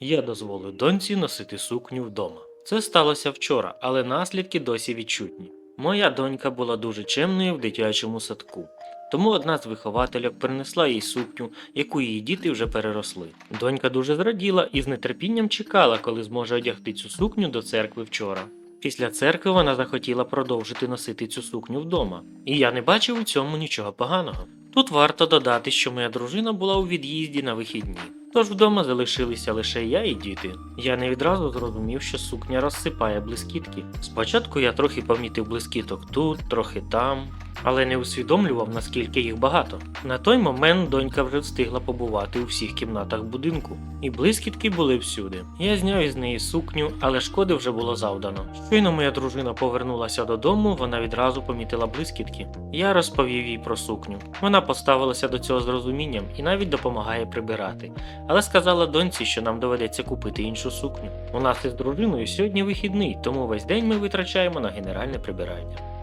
Я дозволив доньці носити сукню вдома. Це сталося вчора, але наслідки досі відчутні. Моя донька була дуже чемною в дитячому садку. Тому одна з виховательок принесла їй сукню, яку її діти вже переросли. Донька дуже зраділа і з нетерпінням чекала, коли зможе одягти цю сукню до церкви вчора. Після церкви вона захотіла продовжити носити цю сукню вдома, і я не бачив у цьому нічого поганого. Тут варто додати, що моя дружина була у від'їзді на вихідні, тож вдома залишилися лише я і діти. Я не відразу зрозумів, що сукня розсипає блискітки. Спочатку я трохи помітив блискіток тут, трохи там, але не усвідомлював, наскільки їх багато. На той момент донька вже встигла побувати у всіх кімнатах будинку, і блискітки були всюди. Я зняв із неї сукню, але шкоди вже було завдано. Щойно моя дружина повернулася додому, вона відразу помітила блискітки. Я розповів їй про сукню. Вона поставилася до цього з розумінням і навіть допомагає прибирати, але сказала доньці, що нам доведеться купити іншу сукню. У нас із дружиною сьогодні вихідний, тому весь день ми витрачаємо на генеральне прибирання.